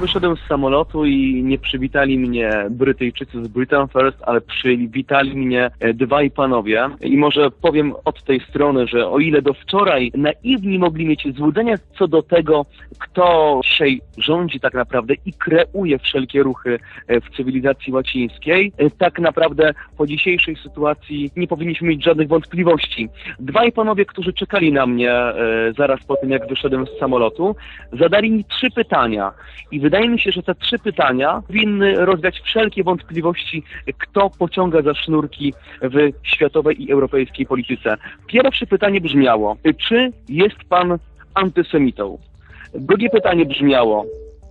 Wyszedłem z samolotu i nie przywitali mnie Brytyjczycy z Britain First, ale przywitali mnie e, dwaj panowie. I może powiem od tej strony, że o ile do wczoraj naiwni mogli mieć złudzenia co do tego, kto dzisiaj rządzi tak naprawdę i kreuje wszelkie ruchy e, w cywilizacji łacińskiej, e, tak naprawdę po dzisiejszej sytuacji nie powinniśmy mieć żadnych wątpliwości. Dwaj panowie, którzy czekali na mnie zaraz po tym, jak wyszedłem z samolotu, zadali mi trzy pytania. I wydaje mi się, że te trzy pytania powinny rozwiać wszelkie wątpliwości, kto pociąga za sznurki w światowej i europejskiej polityce. Pierwsze pytanie brzmiało, czy jest pan antysemitą? Drugie pytanie brzmiało,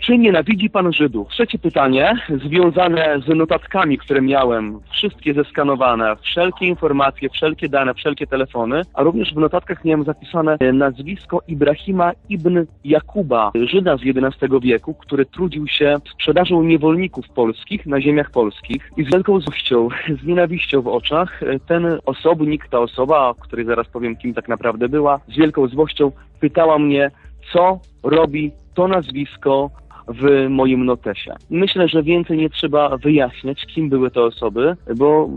czy nienawidzi pan Żydów? Trzecie pytanie, związane z notatkami, które miałem, wszystkie zeskanowane, wszelkie informacje, wszelkie dane, wszelkie telefony, a również w notatkach miałem zapisane nazwisko Ibrahima ibn Jakuba, Żyda z XI wieku, który trudził się sprzedażą niewolników polskich na ziemiach polskich i z wielką złością, z nienawiścią w oczach ten osobnik, ta osoba, o której zaraz powiem, kim tak naprawdę była, z wielką złością pytała mnie, co robi to nazwisko w moim notesie. Myślę, że więcej nie trzeba wyjaśniać, kim były te osoby, bo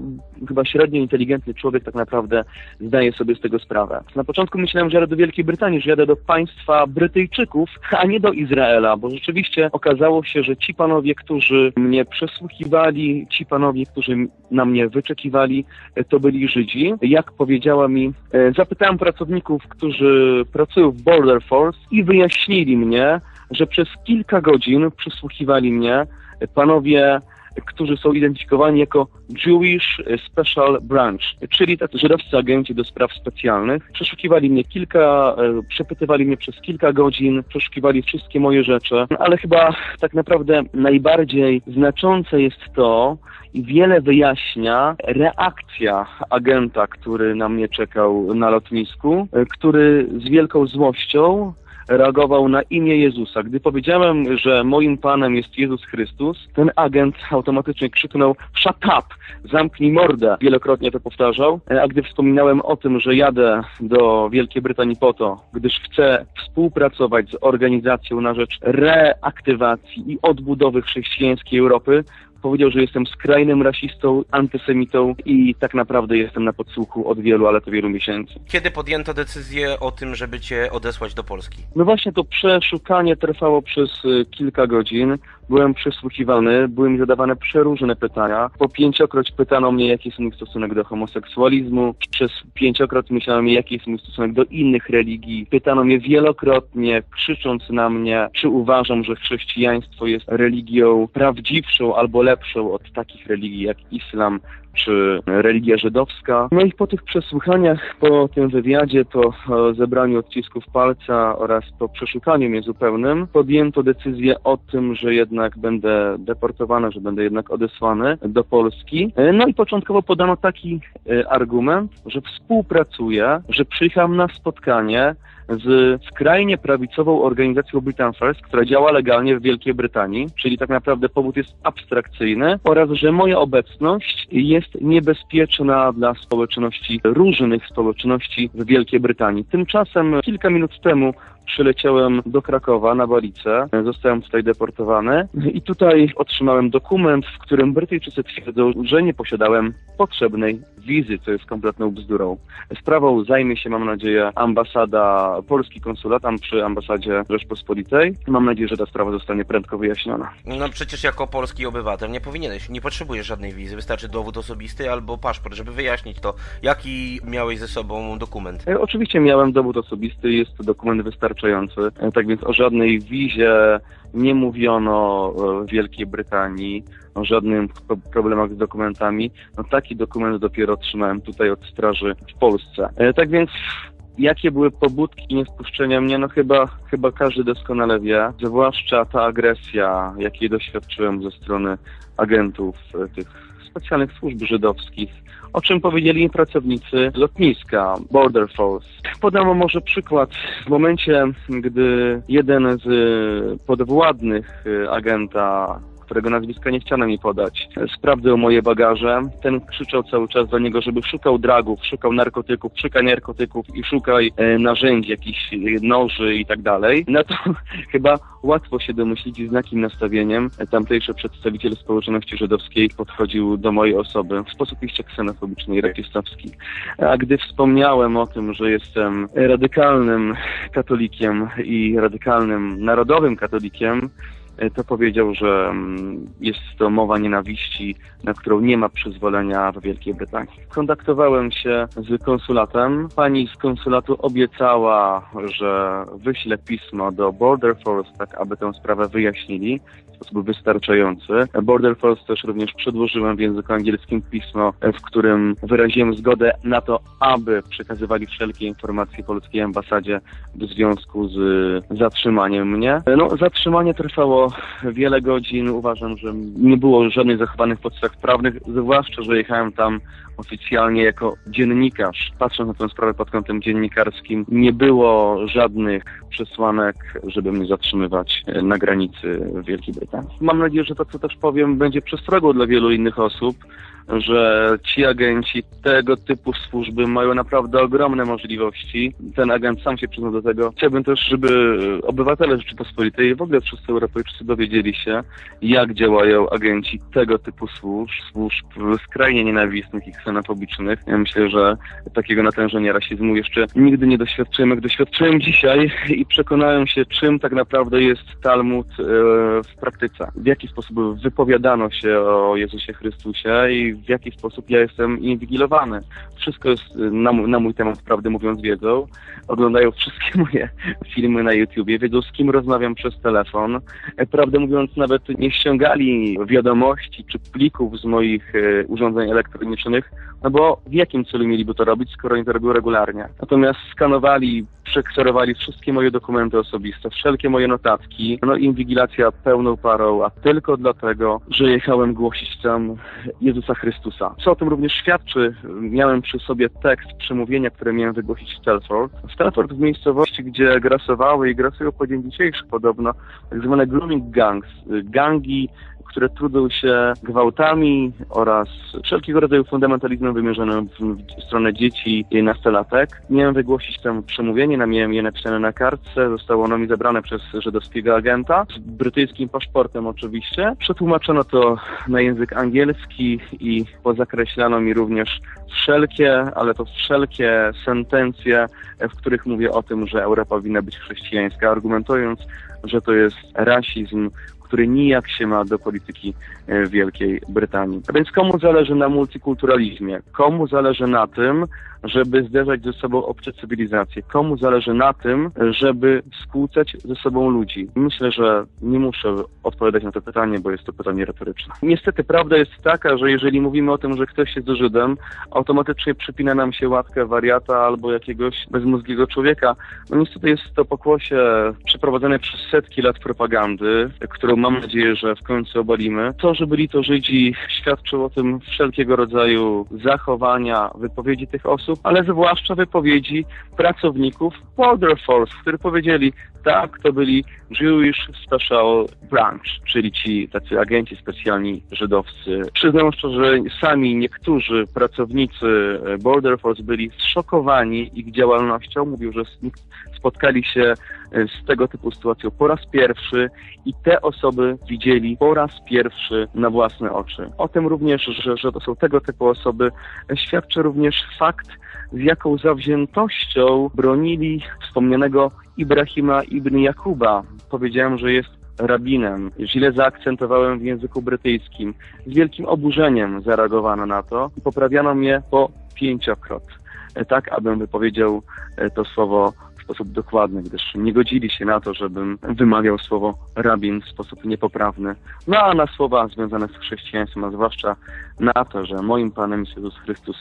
chyba średnio inteligentny człowiek tak naprawdę zdaje sobie z tego sprawę. Na początku myślałem, że jadę do Wielkiej Brytanii, że jadę do państwa Brytyjczyków, a nie do Izraela, bo rzeczywiście okazało się, że ci panowie, którzy mnie przesłuchiwali, ci panowie, którzy na mnie wyczekiwali, to byli Żydzi. Jak powiedziała mi, e, zapytałem pracowników, którzy pracują w Border Force i wyjaśnili mnie, że przez kilka godzin przysłuchiwali mnie panowie, którzy są identyfikowani jako Jewish Special Branch, czyli tacy żydowscy agenci do spraw specjalnych. Przeszukiwali mnie kilka, e, przepytywali mnie przez kilka godzin, przeszukiwali wszystkie moje rzeczy, ale chyba tak naprawdę najbardziej znaczące jest to, i wiele wyjaśnia reakcja agenta, który na mnie czekał na lotnisku, e, który z wielką złością reagował na imię Jezusa. Gdy powiedziałem, że moim Panem jest Jezus Chrystus, ten agent automatycznie krzyknął shut up, zamknij mordę. Wielokrotnie to powtarzał. A gdy wspominałem o tym, że jadę do Wielkiej Brytanii po to, gdyż chcę współpracować z organizacją na rzecz reaktywacji i odbudowy chrześcijańskiej Europy, powiedział, że jestem skrajnym rasistą, antysemitą i tak naprawdę jestem na podsłuchu od wielu, ale to wielu miesięcy. Kiedy podjęto decyzję o tym, żeby cię odesłać do Polski? No właśnie to przeszukanie trwało przez y, kilka godzin. Byłem przesłuchiwany, były mi zadawane przeróżne pytania. Po pięciokroć pytano mnie, jaki jest mój stosunek do homoseksualizmu. Przez pięciokroć myślano mnie, jaki jest mój stosunek do innych religii. Pytano mnie wielokrotnie, krzycząc na mnie, czy uważam, że chrześcijaństwo jest religią prawdziwszą albo lepszą od takich religii jak islam czy religia żydowska. No i po tych przesłuchaniach, po tym wywiadzie, po zebraniu odcisków palca oraz po przeszukaniu mnie zupełnym, podjęto decyzję o tym, że jednak będę deportowany, że będę jednak odesłany do Polski. No i początkowo podano taki e, argument, że współpracuję, że przyjechałem na spotkanie z skrajnie prawicową organizacją Britain First, która działa legalnie w Wielkiej Brytanii, czyli tak naprawdę powód jest abstrakcyjny oraz, że moja obecność jest niebezpieczna dla społeczności, różnych społeczności w Wielkiej Brytanii. Tymczasem kilka minut temu przyleciałem do Krakowa na Balicę, zostałem tutaj deportowany i tutaj otrzymałem dokument, w którym Brytyjczycy twierdzą, że nie posiadałem potrzebnej wizy, co jest kompletną bzdurą. Sprawą zajmie się, mam nadzieję, ambasada, polski konsulat tam przy ambasadzie Rzeczpospolitej. Mam nadzieję, że ta sprawa zostanie prędko wyjaśniona. No przecież jako polski obywatel nie powinieneś, nie potrzebujesz żadnej wizy, wystarczy dowód osobisty albo paszport, żeby wyjaśnić to. Jaki miałeś ze sobą dokument? E, oczywiście miałem dowód osobisty, jest to dokument wystarczający. E, tak więc o żadnej wizie nie mówiono w Wielkiej Brytanii o żadnych problemach z dokumentami. No taki dokument dopiero otrzymałem tutaj od straży w Polsce. E, tak więc Jakie były pobudki niewpuszczenia mnie? No chyba, chyba każdy doskonale wie, zwłaszcza ta agresja, jakiej doświadczyłem ze strony agentów e, tych specjalnych służb żydowskich, o czym powiedzieli pracownicy lotniska Border Force. Podam może przykład. W momencie, gdy jeden z podwładnych e, agenta którego nazwiska nie chciano mi podać, sprawdzał moje bagaże. Ten krzyczał cały czas do niego, żeby szukał dragów, szukał narkotyków, szukaj narkotyków i szukaj e, narzędzi, jakichś e, noży i tak dalej. No to chyba łatwo się domyślić, z jakim nastawieniem tamtejszy przedstawiciel społeczności żydowskiej podchodził do mojej osoby w sposób iście ksenofobiczny i rasistowski. A gdy wspomniałem o tym, że jestem radykalnym katolikiem i radykalnym narodowym katolikiem, to powiedział, że mm, jest to mowa nienawiści, na którą nie ma przyzwolenia w Wielkiej Brytanii. Kontaktowałem się z konsulatem. Pani z konsulatu obiecała, że wyśle pismo do Border Force, tak aby tę sprawę wyjaśnili w sposób wystarczający. Border Force też również przedłożyłem w języku angielskim pismo, w którym wyraziłem zgodę na to, aby przekazywali wszelkie informacje polskiej ambasadzie w związku z zatrzymaniem mnie. No, zatrzymanie trwało wiele godzin. Uważam, że nie było żadnych zachowanych podstaw prawnych, zwłaszcza, że jechałem tam oficjalnie jako dziennikarz. Patrząc na tę sprawę pod kątem dziennikarskim, nie było żadnych przesłanek, żeby mnie zatrzymywać e, na granicy Wielkiej Brytanii. Mam nadzieję, że to, co też powiem, będzie przestrogą dla wielu innych osób, że ci agenci tego typu służby mają naprawdę ogromne możliwości. Ten agent sam się przyznał do tego. Chciałbym też, żeby obywatele Rzeczypospolitej, w ogóle wszyscy Europejczycy dowiedzieli się, jak działają agenci tego typu służb, służb skrajnie nienawistnych i ksenofobicznych. Ja myślę, że takiego natężenia rasizmu jeszcze nigdy nie doświadczyłem, jak doświadczyłem dzisiaj i przekonałem się, czym tak naprawdę jest Talmud e, w praktyce. W jaki sposób wypowiadano się o Jezusie Chrystusie i w jaki sposób ja jestem inwigilowany. Wszystko jest y, na, mój, na mój temat, prawdę mówiąc, wiedzą. Oglądają wszystkie moje filmy na YouTubie, wiedzą z kim rozmawiam przez telefon. E, prawdę mówiąc, nawet nie ściągali wiadomości czy plików z moich e, urządzeń elektronicznych, no bo w jakim celu mieliby to robić, skoro oni to robią regularnie. Natomiast skanowali, przekserowali wszystkie moje dokumenty osobiste, wszelkie moje notatki, no inwigilacja pełną parą, a tylko dlatego, że jechałem głosić tam Jezusa Chrystusa. Co o tym również świadczy, miałem przy sobie tekst przemówienia, które miałem wygłosić w Telford. Telford w miejscowości, gdzie grasowały i grasują po dzień dzisiejszy podobno tak zwane grooming gangs, gangi które trudzą się gwałtami oraz wszelkiego rodzaju fundamentalizmem wymierzonym w, stronę dzieci i nastolatek. Miałem wygłosić tam przemówienie, na miałem je napisane na kartce, zostało ono mi zabrane przez żydowskiego agenta, z brytyjskim paszportem oczywiście. Przetłumaczono to na język angielski i pozakreślano mi również wszelkie, ale to wszelkie sentencje, w których mówię o tym, że Europa powinna być chrześcijańska, argumentując, że to jest rasizm, który nijak się ma do polityki e, Wielkiej Brytanii. A więc komu zależy na multikulturalizmie? Komu zależy na tym, żeby zderzać ze sobą obce cywilizacje? Komu zależy na tym, żeby skłócać ze sobą ludzi? Myślę, że nie muszę odpowiadać na to pytanie, bo jest to pytanie retoryczne. Niestety prawda jest taka, że jeżeli mówimy o tym, że ktoś jest Żydem, automatycznie przypina nam się łatkę wariata albo jakiegoś bezmózgiego człowieka. No niestety jest to pokłosie przeprowadzone przez setki lat propagandy, którą mam nadzieję, że w końcu obalimy. To, że byli to Żydzi, świadczył o tym wszelkiego rodzaju zachowania, wypowiedzi tych osób, ale zwłaszcza wypowiedzi pracowników Border Force, którzy powiedzieli, tak, to byli Jewish Special Branch, czyli ci tacy agenci specjalni żydowscy. Przyznam szczerze, że sami niektórzy pracownicy Border Force byli zszokowani ich działalnością. Mówił, że spotkali się z tego typu sytuacją po raz pierwszy i te osoby widzieli po raz pierwszy na własne oczy. O tym również, że, że to są tego typu osoby, świadczy również fakt, z jaką zawziętością bronili wspomnianego Ibrahima ibn Jakuba. Powiedziałem, że jest rabinem. Źle zaakcentowałem w języku brytyjskim. Z wielkim oburzeniem zareagowano na to i poprawiano mnie po pięciokrot. Tak, abym wypowiedział to słowo sposób dokładny, gdyż nie godzili się na to, żebym wymawiał słowo rabin w sposób niepoprawny. No a na słowa związane z chrześcijaństwem, a zwłaszcza na to, że moim Panem Jezus Chrystus,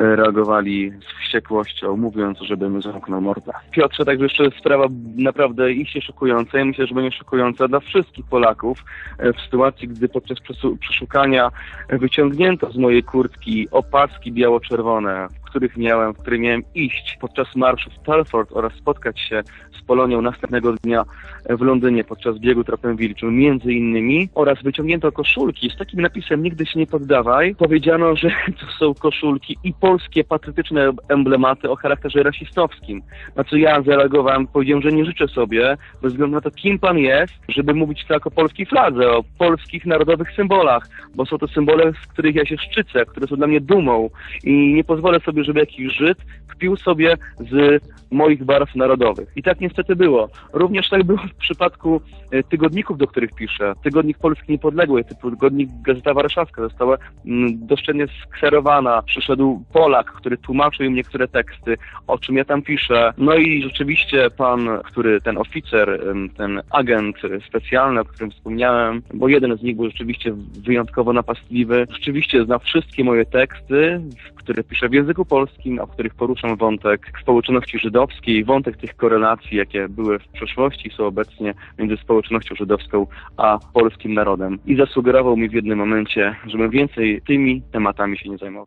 e, reagowali z wściekłością, mówiąc, żebym zamknął mordę. Piotrze, także jeszcze sprawa naprawdę iście szokująca. Ja myślę, że będzie szokująca dla wszystkich Polaków e, w sytuacji, gdy podczas przeszukania wyciągnięto z mojej kurtki opaski biało-czerwone, których miałem, w które miałem iść podczas marszu w Telford oraz spotkać się z Polonią następnego dnia w Londynie podczas biegu tropem wilczym, między innymi, oraz wyciągnięto koszulki z takim napisem Nigdy się nie poddawaj. Powiedziano, że to są koszulki i polskie patriotyczne emblematy o charakterze rasistowskim. Na co ja zareagowałem, powiedziałem, że nie życzę sobie, bez względu na to, kim pan jest, żeby mówić tak o polskiej fladze, o polskich narodowych symbolach, bo są to symbole, z których ja się szczycę, które są dla mnie dumą i nie pozwolę sobie, żeby jakiś Żyd kpił sobie z moich barw narodowych. I tak niestety było. Również tak było w przypadku e, tygodników, do których piszę. Tygodnik Polski Niepodległej, tygodnik Gazeta Warszawska została mm, doszczętnie skserowana. Przyszedł Polak, który tłumaczył mi niektóre teksty, o czym ja tam piszę. No i rzeczywiście pan, który, ten oficer, ten agent specjalny, o którym wspomniałem, bo jeden z nich był rzeczywiście wyjątkowo napastliwy, rzeczywiście zna wszystkie moje teksty, które piszę w języku polskim, w których poruszam wątek społeczności żydowskiej, wątek tych korelacji, jakie były w przeszłości są obecnie między społecznością żydowską a polskim narodem. I zasugerował mi w jednym momencie, żebym więcej tymi tematami się nie zajmował.